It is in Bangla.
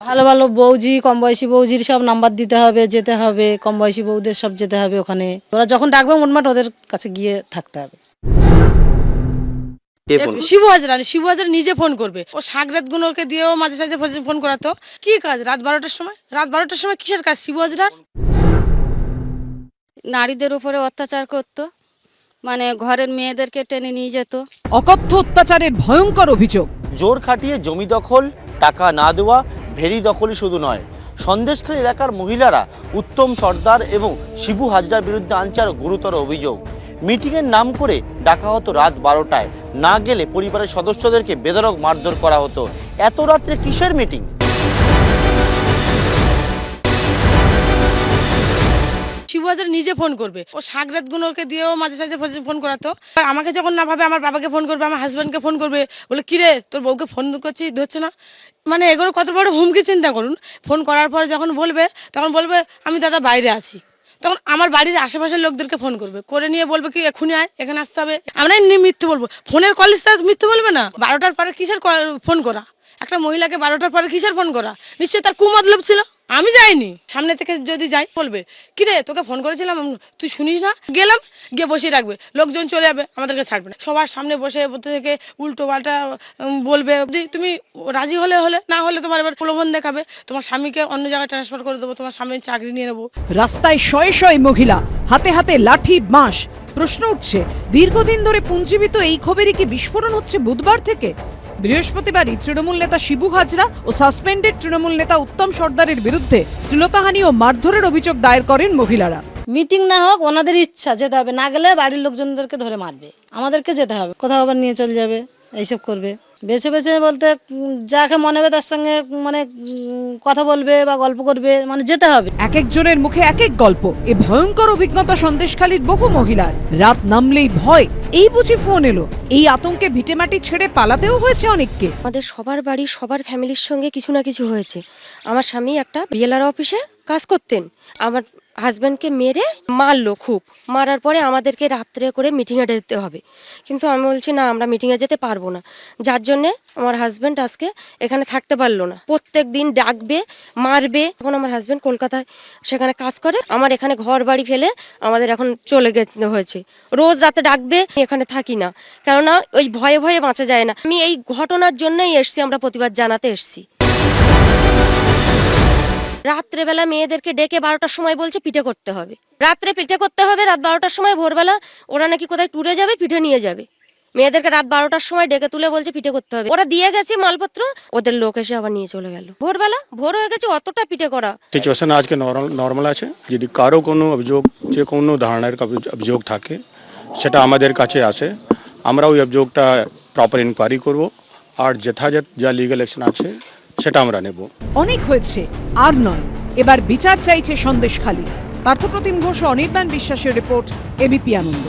ভালো ভালো বৌজি কম বয়সী বৌজির সব নাম্বার দিতে হবে যেতে হবে কম বয়সী বৌদের সব যেতে হবে ওখানে। ওরা যখন ডাকবে মোটমাট ওদের কাছে গিয়ে থাকতে হবে। শিবু হাজরা শিবু হাজরা নিজে ফোন করবে। ও সাগরাত গুলোকে দিয়েও মাঝে সাঝে ফোন- ফোন করাতো। কি কাজ? রাত বারোটার সময়? রাত বারোটার সময় কিসের কাজ শিবু হাজরার নারীদের উপরে অত্যাচার করত। মানে ঘরের মেয়েদেরকে টেনে নিয়ে যেত। অকথ্য অত্যাচারের ভয়ঙ্কর অভিযোগ। জোর খাটিয়ে জমি দখল টাকা না দেওয়া ভেরি দখলই শুধু নয়, সন্দেশখালী এলাকার মহিলারা উত্তম সর্দার এবং শিবু হাজরার বিরুদ্ধে আনছে আরও গুরুতর অভিযোগ। মিটিংয়ের নাম করে ডাকা হতো রাত বারোটায়। না গেলে পরিবারের সদস্যদেরকে বেদরক মারধর করা হতো। এত রাত্রে কিসের মিটিং? শিবু নিজে ফোন করবে। ও সাগরাত গুলোকে দিয়েও মাঝে সাঝে ফোন- করাতো। আর আমাকে যখন না ভাবে, আমার বাবাকে ফোন করবে, আমার হাজব্যান্ডকে ফোন করবে, বলে, কিরে, তোর বউকে ফোন করছি, ধরছে না? মানে এগুলো কত বড় হুমকি চিন্তা করুন। ফোন করার পরে যখন বলবে, তখন বলবে, আমি দাদা বাইরে আছি। তখন আমার বাড়ির আশেপাশের লোকদেরকে ফোন করবে। করে নিয়ে বলবে কি এখনই আয়, এখানে আসতে হবে। আমরা এমনি মিথ্যে বলব। ফোনের কলেজ মিথ্যে বলবে না। বারোটার পরে কিসের ফোন করা? একটা মহিলাকে বারোটার পরে কিসের ফোন করা? নিশ্চয়ই তার কুমতলব ছিল। আমি যাইনি। সামনে থেকে যদি যাই, বলবে, কিরে, তোকে ফোন করেছিলাম তুই শুনিস না? গেলাম, গিয়ে বসিয়ে রাখবে। লোকজন চলে যাবে আমাদেরকে ছাড়বে না। সবার সামনে বসে বসে থেকে, উল্টো পাল্টা বলবে তুমি রাজি হলে হলে, না হলে তোমার এবার প্রলোভন দেখাবে। তোমার স্বামীকে অন্য জায়গায় ট্রান্সফার করে দেবো, তোমার স্বামীর চাকরি নিয়ে নেব। রাস্তায় শয়ে শয়ে মহিলা, হাতে হাতে লাঠি, বাঁশ। প্রশ্ন উঠছে, দীর্ঘদিন ধরে পুঞ্জীবিত এই খবরই কি বিস্ফোরণ হচ্ছে বুধবার থেকে? বৃহস্পতিবারই তৃণমূল নেতা শিবু হাজরা ও সাসপেন্ডেড তৃণমূল নেতা উত্তম সর্দারের বিরুদ্ধে শ্লীলতাহানি ও মারধরের অভিযোগ দায়ের করেন মহিলারা। মিটিং না হোক, ওনাদের ইচ্ছা, যেতে হবে। না গেলে বাড়ির লোকজনদেরকে ধরে মারবে। আমাদেরকে যেতে হবে। কোথাও আবার নিয়ে চলে যাবে, এইসব করবে। বেছে বেছে বলতে যাকে মনে হবে তার সঙ্গে মানে কথা বলবে বা গল্প করবে মানে যেতে হবে। এক একজনের মুখে এক এক গল্প এ ভয়ঙ্কর অভিজ্ঞতা সন্দেশখালীর বহু মহিলার। রাত নামলেই ভয় এই বুঝি ফোন এলো। এই আতঙ্কে ভিটেমাটি ছেড়ে পালাতেও হয়েছে অনেককে। আমাদের সবার বাড়ি সবার ফ্যামিলির সঙ্গে কিছু না কিছু হয়েছে। আমার স্বামী একটা বিএলআর অফিসে কাজ করতেন। আমার হাজব্যান্ডকে মেরে মারলো খুব। মারার পরে আমাদেরকে রাত্রে করে মিটিংয়ে যেতে হবে। কিন্তু আমি বলছি, না, আমরা মিটিংয়ে যেতে পারব না। যার জন্যে আমার হাজব্যান্ড আজকে এখানে থাকতে পারল না। প্রত্যেক দিন ডাকবে, মারবে। এখন আমার হাজব্যান্ড কলকাতায়, সেখানে কাজ করে। আমার এখানে ঘর বাড়ি ফেলে আমাদের এখন চলে যেতে হয়েছে। রোজ রাতে ডাকবে এখানে থাকি না। কেননা ওই ভয়ে ভয়ে বাঁচা যায় না। আমি এই ঘটনার জন্যই এসছি, আমরা প্রতিবাদ জানাতে এসছি। রাত্রেবেলা মেয়েদেরকে ডেকে বারোটার সময় বলছে পিঠে করতে হবে। রাত্রে পিঠে করতে হবে, রাত বারোটার সময় ভোরবেলা ওরা নাকি কোথায় ট্যুরে যাবে, পিঠে নিয়ে যাবে। মেয়েদেরকে রাত বারোটার সময় ডেকে তুলে বলছে পিঠে করতে হবে। ওরা দিয়ে গেছে মালপত্র, ওদের লোক এসে আবার নিয়ে চলে গেল। ভোরবেলা ভোর হয়ে গেছে, অতটা পিঠে করা। সিচুয়েশন আজকে নর্মাল আছে। যদি কারও কোনো অভিযোগ, যে কোনো ধরনের অভিযোগ থাকে, সেটা আমাদের কাছে আসে। আমরা ওই অভিযোগটা প্রপার ইনকোয়ারি করব। আর যথাযথ যা লিগ্যাল অ্যাকশন আছে সেটা আমরা নেব। অনেক হয়েছে, আর নয়। এবার বিচার চাইছে সন্দেশখালী পার্থপ্রতিম ঘোষ অনির্বাণ বিশ্বাসের রিপোর্ট এবিপি আনন্দ।